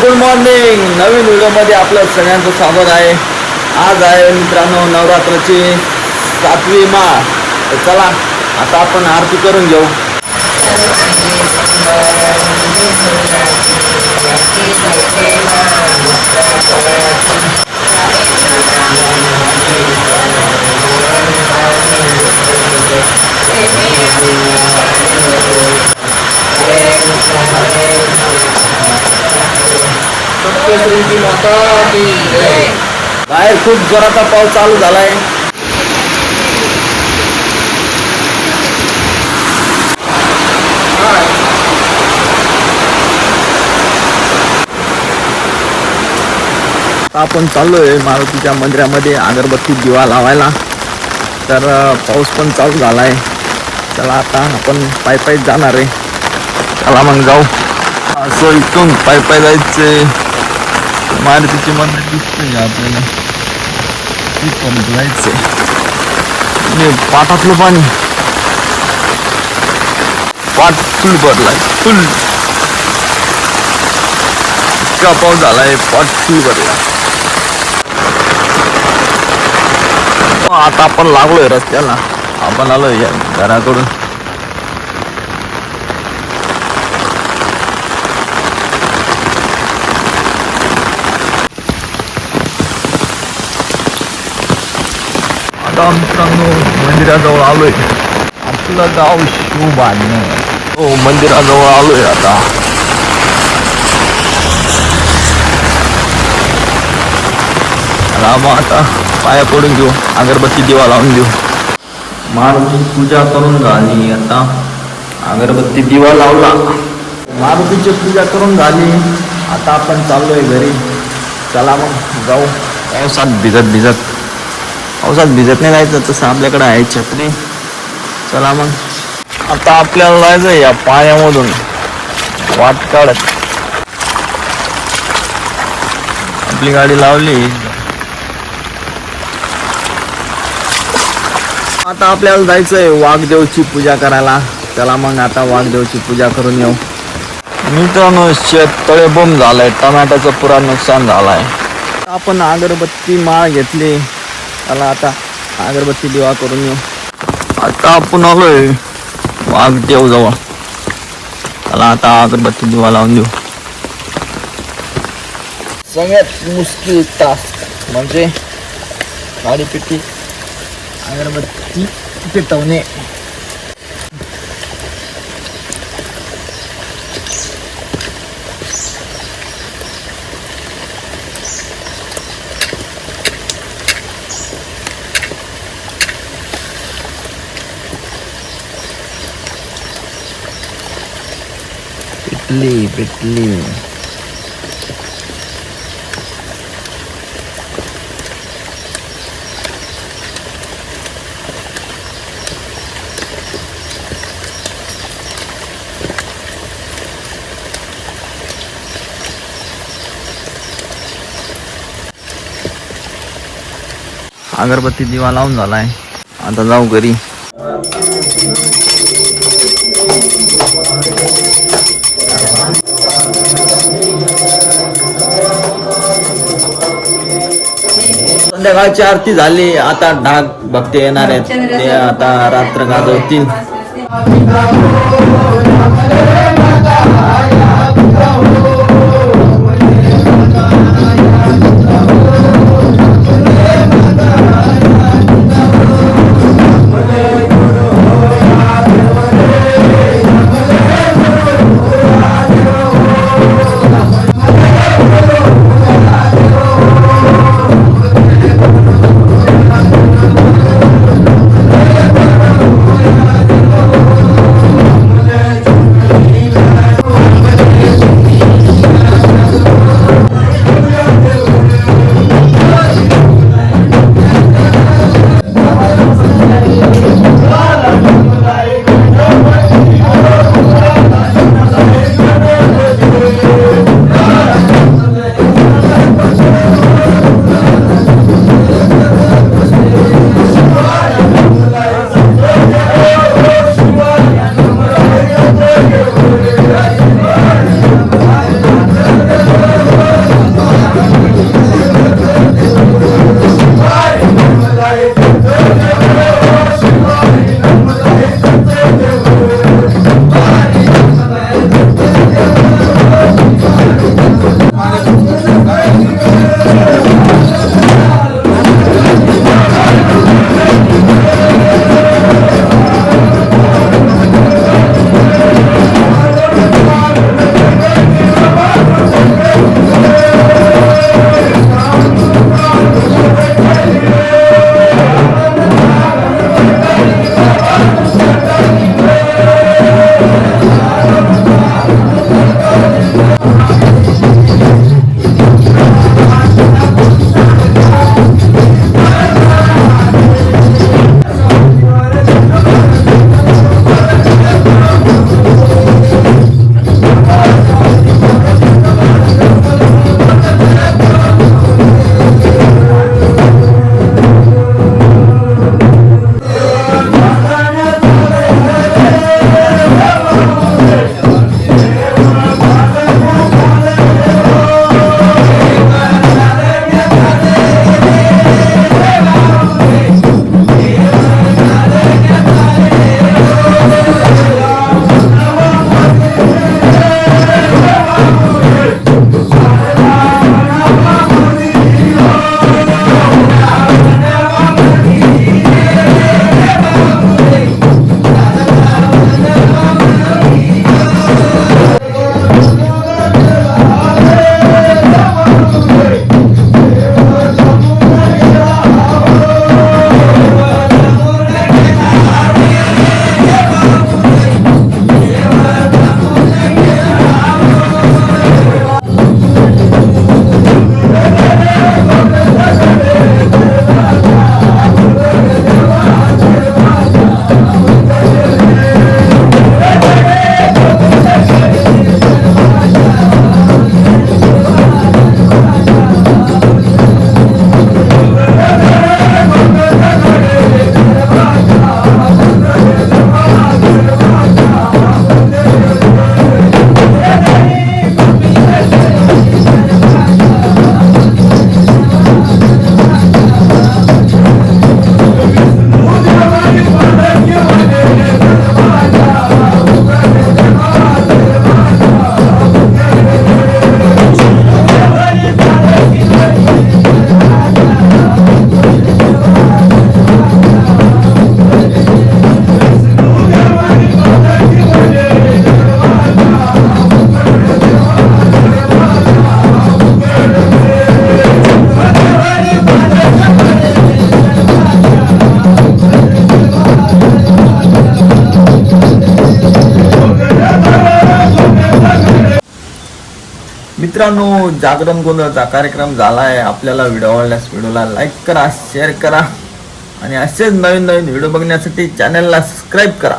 Good morning नवीन व्हिडिओमध्ये आपलं सगळ्यांचं स्वागत आहे. आज आहे मित्रांनो नवरात्राची सातवी माळ. तर चला आता आपण आरती करून घेऊ. बाहेर खूप जोराचा पाऊस चालू झालाय. आपण चाललोय मारुतीच्या मंदिरामध्ये अगरबत्ती दिवा लावायला. तर पाऊस पण चालू झालाय. चला आता आपण पाय पायी जाणार आहे. चला मग जाऊ. असं इथून पाय पाय जायचंय मारुतीचे मंदिर दिसतंय आपल्याला तिथपर्यंत जायचंय हे पाटातलं पाणी पाट फुल भरलाय फुल इतका पाऊस झालाय पाट फुल भरला आता आपण लागलोय रस्त्याला आपण आलोय या घराकडून आता मित्रांनो मंदिराजवळ आलोय आपलं गाव शिवबाने हो मंदिराजवळ आलोय आता रामा आता पाया पडून घेऊ अगरबत्ती दिवा लावून देऊ मारुती पूजा करून झाली आता अगरबत्ती दिवा लावला मारुतीची पूजा करून झाली आता आपण चाललोय घरी चला मग जाऊ पावसात भिजत भिजत पावसात भिजत नाही जायचं तसं आपल्याकडे आहे छत्री. चला मग. आता आपल्याला जायचं या पाण्यामधून. वाट काढत. आपली गाडी लावली. आता आपल्याला जायचंय वाघदेवची पूजा करायला. चला मग आता वाघदेवची पूजा करून येऊ. मित्रांनो शेत तळे बोंब झालंय. टमाट्याचं पुरा नुकसान झालंय. आपण अगरबत्ती माळ घेतली. चला आता अगरबत्ती दिवा करून येऊ आता आपण आलोय वाघदेव जवळ चला आता अगरबत्ती दिवा लावून देऊ सगळ्यात मुश्किल टास्क म्हणजे गाडी पेटी अगरबत्ती पेटवणे पेटली पेटली अगरबत्ती दिवा लावून झालाय. आता जाऊ घरी. संध्याकाळची आरती झाली. आता ढाक भक्ती येणार आहेत. ते आता रात्र गाजवतील. मित्रांनो जागरण गोंधळचा कार्यक्रम झाला आहे आपल्याला व्हिडिओ आवडल्यास व्हिडिओला लाईक करा शेअर करा. आणि असेच नवीन नवीन व्हिडिओ बघण्यासाठी चॅनलला सबस्क्राईब करा.